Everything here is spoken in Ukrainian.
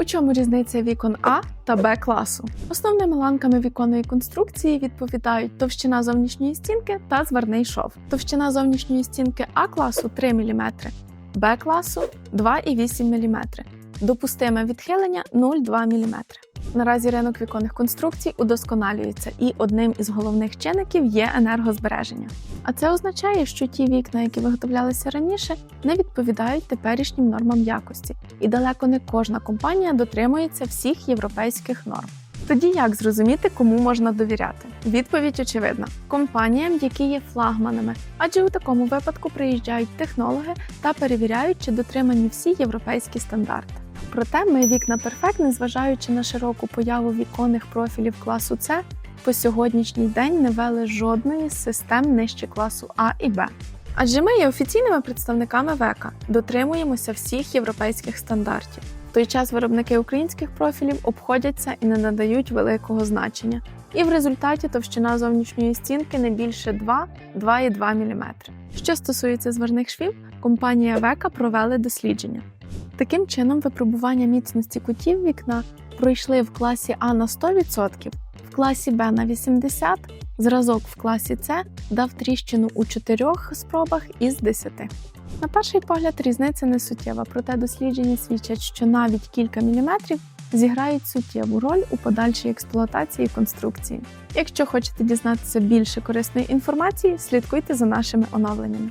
У чому різниця вікон А та Б класу? Основними ланками віконної конструкції відповідають товщина зовнішньої стінки та зварний шов. Товщина зовнішньої стінки А класу 3 мм, Б класу 2,8 мм. Допустиме відхилення 0,2 мм. Наразі ринок віконних конструкцій удосконалюється, і одним із головних чинників є енергозбереження. А це означає, що ті вікна, які виготовлялися раніше, не відповідають теперішнім нормам якості, і далеко не кожна компанія дотримується всіх європейських норм. Тоді як зрозуміти, кому можна довіряти? Відповідь очевидна: компаніям, які є флагманами, адже у такому випадку приїжджають технологи та перевіряють, чи дотримані всі європейські стандарти. Проте ми вікна Перфект, незважаючи на широку появу віконних профілів класу С, по сьогоднішній день не вели жодної з систем нижче класу А і Б. Адже ми є офіційними представниками ВЕКА, дотримуємося всіх європейських стандартів. В той час виробники українських профілів обходяться і не надають великого значення. І в результаті товщина зовнішньої стінки не більше 2-2,2 мм. Що стосується зварних швів, компанія Века провели дослідження. Таким чином, випробування міцності кутів вікна пройшли в класі А на 100%, в класі Б на 80%, зразок в класі С дав тріщину у 4 спробах із 10. На перший погляд різниця не суттєва, проте дослідження свідчать, що навіть кілька міліметрів зіграють суттєву роль у подальшій експлуатації конструкції. Якщо хочете дізнатися більше корисної інформації, слідкуйте за нашими оновленнями.